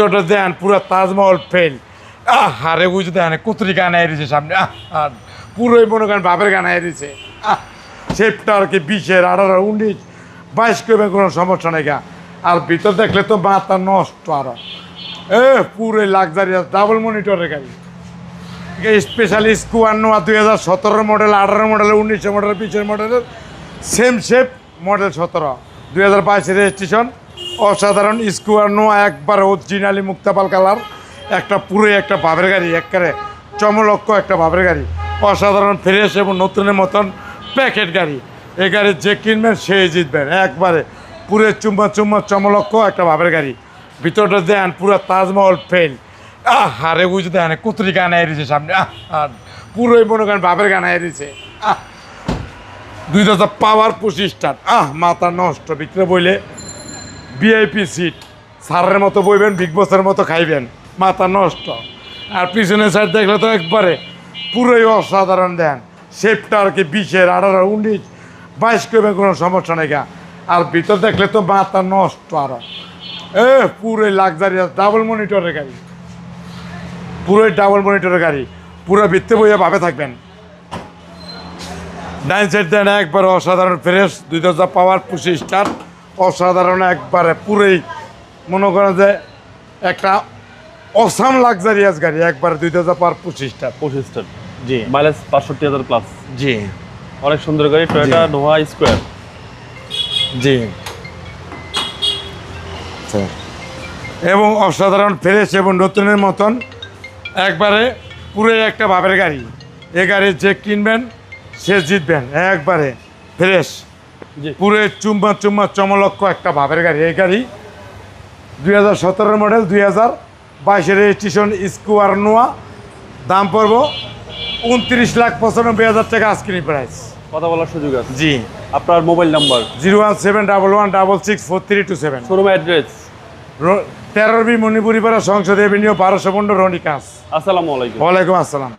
ভিতরটা দেন, পুরো তাজমহল ফেল আহ আরে বুঝতে দেন কুতুরি গান এসেছে সামনে। আর পুরোই মনে করেন বাপের গান শেপটা আর কি বিশের আঠারো উনিশ, বাইশ করবে কোনো সমস্যা নেই গা। আর ভিতর দেখলে তো মাথা নষ্ট আরও। এ, পুরোই লাক্সারিয়াস ডাবল মনিটরের গাড়ি। স্পেশালি স্কুয়ার নোয়া দুই হাজার সতেরো মডেল আঠারো মডেল উনিশশো মডেল বিশের মডেলের সেম শেপ মডেল সতেরো। দুই হাজার বাইশের রেজিস্ট্রেশন অসাধারণ স্কুয়ার নোয়া, একবার অরিজিনালি মুক্তাপাল কালার। একটা পুরোই একটা ভাবের গাড়ি, একবারে চমলক্ষ একটা ভাবের গাড়ি। অসাধারণ ফ্রেশ এবং নতুনের মতন প্যাকেট গাড়ি। এই গাড়ি যে কিনবেন সে জিতবেন। একবারে পুরে চুম্বা চুম্বা চমলক্ষ একটা ভাবের গাড়ি। ভিতরটা দেন পুরো তাজমহল ফেল আহ, আরে বুঝতে দেন, কুতুরি গান এসেছে সামনে। আহ পুরোই মনে করেন বাপের গান এসেছে আহ, দুই হাজার পাওয়ার পঁচিশ আহ, মাথা নষ্ট ভিতরে বইলে ভিআইপি সিট সারের মতো বইবেন বিগ বসের মতো খাইবেন। মাথা নষ্ট। আর পিছনের সাইড দেখলে তো একবারে পুরোই অসাধারণ দেন। শেপটা আর কি বিশের, আঠারো উনিশ। বাইশ করবে কোনো সমস্যা নেই গা। আর ভিতর দেখলে তো মাথা নষ্ট আরও। এ, পুরোই লাক্সারিয়াস ডাবল মনিটরের গাড়ি। পুরোই ডাবল মনিটরের গাড়ি। পুরো ভিত্তি বইয়ে ভাবে থাকবেন। ডাইন সাইড দেন, একবারে অসাধারণ ফ্রেশ দুই দরজা পাওয়ার পঁচিশ স্টার অসাধারণ একবারে পুরেই মনে করেন যে একটা অসাম লাক্সারিয়াস গাড়ি একবারে দুই হাজার পার পঁচিশটা। পঁচিশটা। জি। মাইলেজ বাষট্টি হাজার প্লাস জি। অনেক সুন্দর গাড়ি টয়োটা নোভা স্কোয়ার জি। আচ্ছা। এবং অসাধারণ ফ্রেশ এবং নতুনের মতন একবারে পুরোই একটা বাপের গাড়ি। এ গাড়ি যে কিনবেন সে জিতবেন একবারে ফ্রেশ পুরো চুম্বা চুম্বা চমলক্ষ একটা ভাবের গাড়ি এই গাড়ি দুই হাজার সতেরো মডেল দুই হাজার বাইশের রেজিস্ট্রেশন স্কুয়ার নোয়া দাম পড়ব উনত্রিশ লাখ পঁচানব্বই হাজার টাকা আজকিনি প্রাইস কথা বলার সুযোগ আছে। জি। আপনার mobile number zero one seven double one double six four three two seven. Showroom address তেরোর বি মণিপুরি পাড়া সংসদ এভিনিউ বারোশো পনেরো রনিকাস। আসসালামু আলাইকুম। ওয়ালাইকুম আসসালাম।